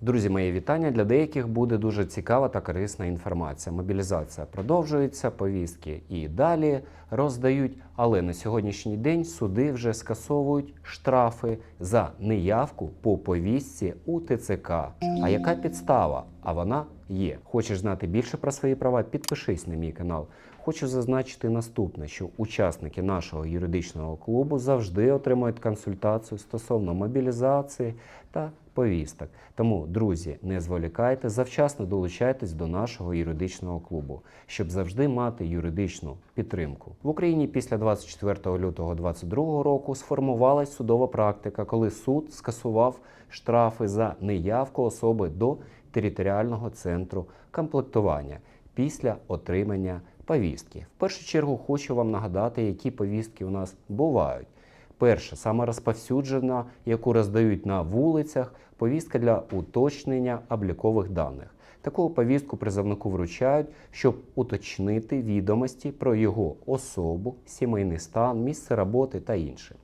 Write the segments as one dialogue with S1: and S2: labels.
S1: Друзі, мої вітання. Для деяких буде дуже цікава та корисна інформація. Мобілізація продовжується, повістки і далі роздають. Але на сьогоднішній день суди вже скасовують штрафи за неявку по повістці у ТЦК. А яка підстава? А вона є. Хочеш знати більше про свої права? Підпишись на мій канал. Хочу зазначити наступне, що учасники нашого юридичного клубу завжди отримують консультацію стосовно мобілізації та повісток. Тому, друзі, не зволікайте, завчасно долучайтесь до нашого юридичного клубу, щоб завжди мати юридичну підтримку. В Україні після 24 лютого 2022 року сформувалась судова практика, коли суд скасував штрафи за неявку особи до територіального центру комплектування після отримання повістки. В першу чергу хочу вам нагадати, які повістки у нас бувають. Перша, саме розповсюджена, яку роздають на вулицях, повістка для уточнення облікових даних. Таку повістку призовнику вручають, щоб уточнити відомості про його особу, сімейний стан, місце роботи та інше.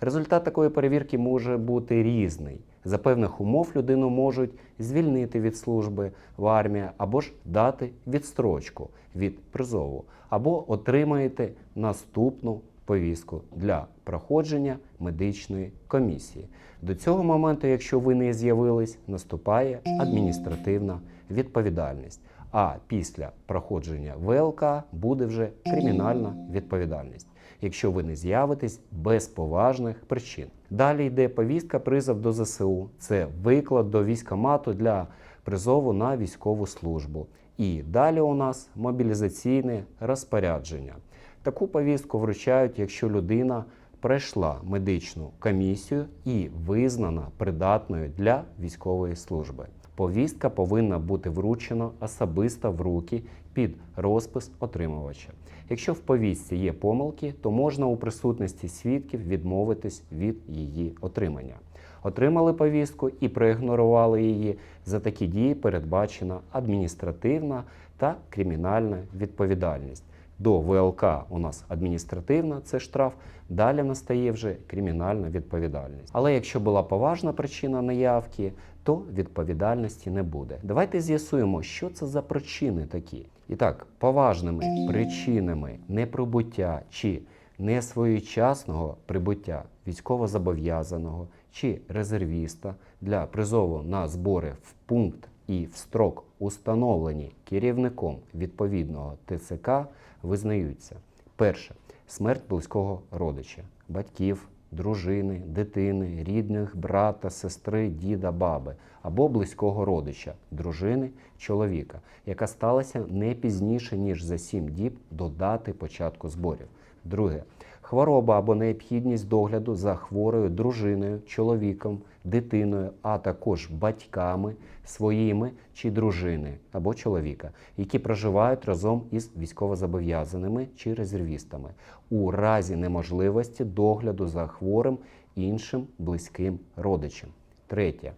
S1: Результат такої перевірки може бути різний. За певних умов людину можуть звільнити від служби в армії або ж дати відстрочку від призову, або отримаєте наступну повістку для проходження медичної комісії. До цього моменту, якщо ви не з'явились, наступає адміністративна відповідальність. А після проходження ВЛК буде вже кримінальна відповідальність, якщо ви не з'явитесь без поважних причин. Далі йде повістка призов до ЗСУ. Це виклад до військомату для призову на військову службу. І далі у нас мобілізаційне розпорядження. Таку повістку вручають, якщо людина пройшла медичну комісію і визнана придатною для військової служби. Повістка повинна бути вручена особисто в руки під розпис отримувача. Якщо в повістці є помилки, то можна у присутності свідків відмовитись від її отримання. Отримали повістку і проігнорували її. За такі дії передбачена адміністративна та кримінальна відповідальність. До ВЛК у нас адміністративна, це штраф. Далі настає вже кримінальна відповідальність. Але якщо була поважна причина наявки, то відповідальності не буде. Давайте з'ясуємо, що це за причини такі. І так, поважними причинами неприбуття чи несвоєчасного прибуття військовозобов'язаного чи резервіста для призову на збори в пункт і в строк, установлені керівником відповідного ТЦК, визнаються перше смерть близького родича, батьків, дружини, дитини, рідних, брата, сестри, діда, баби або близького родича, дружини, чоловіка, яка сталася не пізніше ніж за 7 діб до дати початку зборів. Друге хвороба або необхідність догляду за хворою дружиною, чоловіком, дитиною, а також батьками своїми чи дружини або чоловіка, які проживають разом із військовозобов'язаними чи резервістами у разі неможливості догляду за хворим іншим близьким родичем. Третє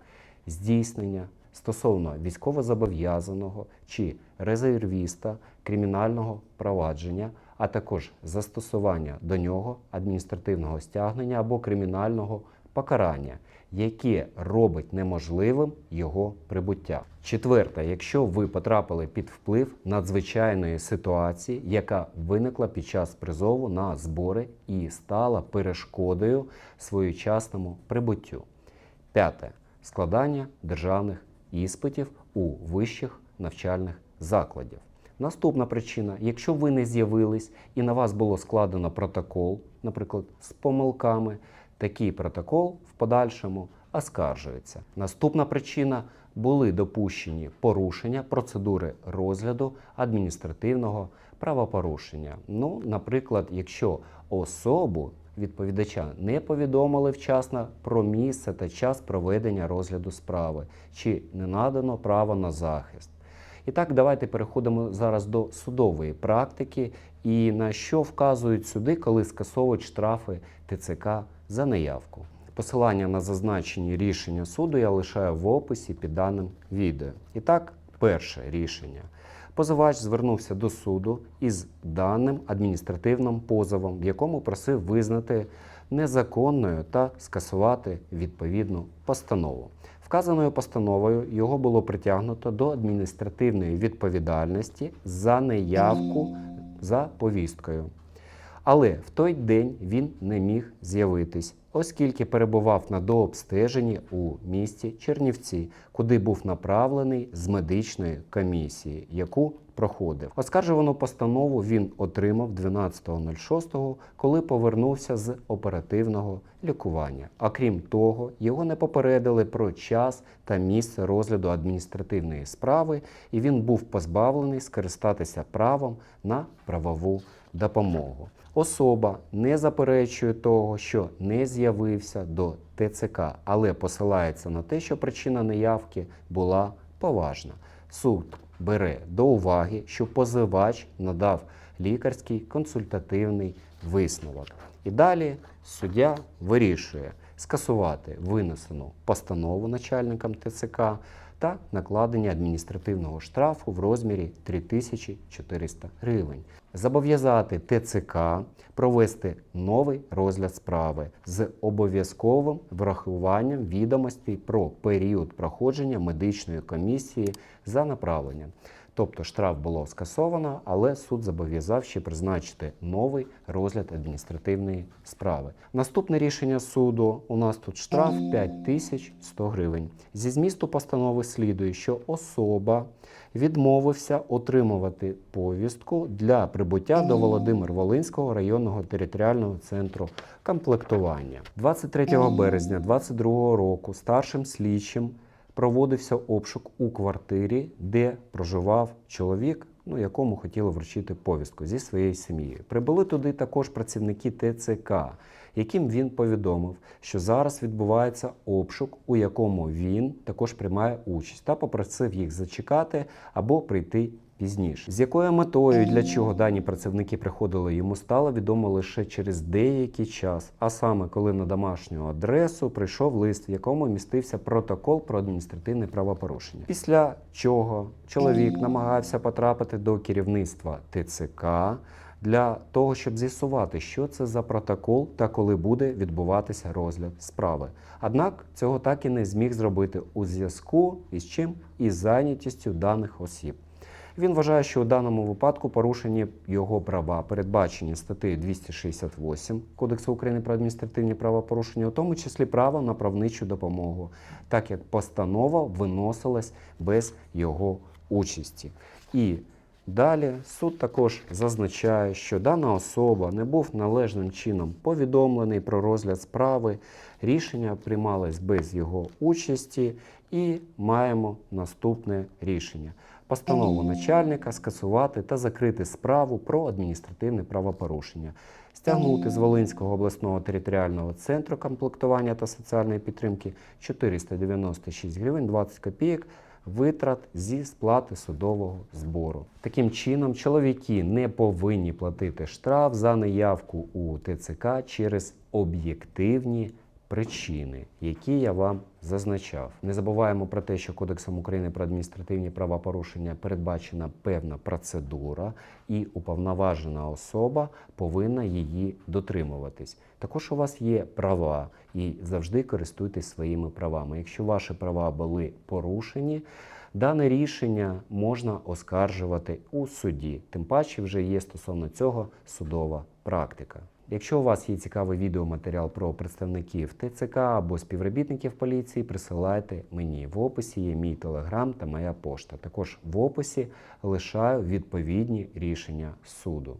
S1: здійснення стосовно військовозобов'язаного чи резервіста кримінального провадження, а також застосування до нього адміністративного стягнення або кримінального покарання, яке робить неможливим його прибуття. Четверте, якщо ви потрапили під вплив надзвичайної ситуації, яка виникла під час призову на збори і стала перешкодою своєчасному прибуттю. П'яте складання державних іспитів у вищих навчальних закладів. Наступна причина: якщо ви не з'явились і на вас було складено протокол, наприклад, з помилками, такий протокол в подальшому оскаржується. Наступна причина були допущені порушення процедури розгляду адміністративного правопорушення. Ну, наприклад, якщо особу відповідача не повідомили вчасно про місце та час проведення розгляду справи, чи не надано право на захист. І так, давайте переходимо зараз до судової практики і на що вказують суди, коли скасовують штрафи ТЦК за неявку. Посилання на зазначені рішення суду я лишаю в описі під даним відео. І так, перше рішення. Позивач звернувся до суду із даним адміністративним позовом, в якому просив визнати незаконною та скасувати відповідну постанову. Вказаною постановою його було притягнуто до адміністративної відповідальності за неявку за повісткою. Але в той день він не міг з'явитись, оскільки перебував на дообстеженні у місті Чернівці, куди був направлений з медичної комісії, яку проходив. Оскаржувану постанову він отримав 12.06, коли повернувся з оперативного лікування. А крім того, його не попередили про час та місце розгляду адміністративної справи, і він був позбавлений скористатися правом на правову допомогу. Особа не заперечує того, що не з'явився до ТЦК, але посилається на те, що причина неявки була поважна. Суд бере до уваги, що позивач надав лікарський консультативний висновок. І далі суддя вирішує скасувати винесену постанову начальникам ТЦК та накладення адміністративного штрафу в розмірі 3400 гривень. Зобов'язати ТЦК провести новий розгляд справи з обов'язковим врахуванням відомостей про період проходження медичної комісії за направленням. Тобто штраф було скасовано, але суд зобов'язав ще призначити новий розгляд адміністративної справи. Наступне рішення суду у нас тут штраф 5100 гривень. Зі змісту постанови слідує, що особа відмовився отримувати повістку для прибуття до Володимир Волинського районного територіального центру комплектування. 23 березня 2022 року старшим слідчим проводився обшук у квартирі, де проживав чоловік, ну, якому хотіли вручити повістку зі своєю сім'єю. Прибули туди також працівники ТЦК, яким він повідомив, що зараз відбувається обшук, у якому він також приймає участь, та попросив їх зачекати або прийти пізніше. З якою метою і для чого дані працівники приходили, йому стало відомо лише через деякий час, а саме коли на домашню адресу прийшов лист, в якому містився протокол про адміністративне правопорушення. Після чого чоловік намагався потрапити до керівництва ТЦК. Для того щоб з'ясувати, що це за протокол та коли буде відбуватися розгляд справи. Однак цього так і не зміг зробити у зв'язку із чим із зайнятістю даних осіб. Він вважає, що у даному випадку порушені його права, передбачені статтею 268 Кодексу України про адміністративні правопорушення, у тому числі право на правничу допомогу, так як постанова виносилась без його участі. І Далі суд також зазначає, що дана особа не був належним чином повідомлений про розгляд справи, рішення приймалось без його участі, і маємо наступне рішення: постанову начальника скасувати та закрити справу про адміністративне правопорушення, стягнути з Волинського обласного територіального центру комплектування та соціальної підтримки 496 гривень 20 копійок витрат зі сплати судового збору. Таким чином, чоловіки не повинні платити штраф за неявку у ТЦК через об'єктивні причини, які я вам зазначав. Не забуваємо про те, що Кодексом України про адміністративні правопорушення передбачена певна процедура, і уповноважена особа повинна її дотримуватись. Також у вас є права, і завжди користуйтесь своїми правами. Якщо ваші права були порушені, Дане рішення можна оскаржувати у суді, тим паче вже є стосовно цього судова практика. Якщо у вас є цікавий відеоматеріал про представників ТЦК або співробітників поліції, присилайте мені. В описі є мій телеграм та моя пошта. Також в описі лишаю відповідні рішення суду.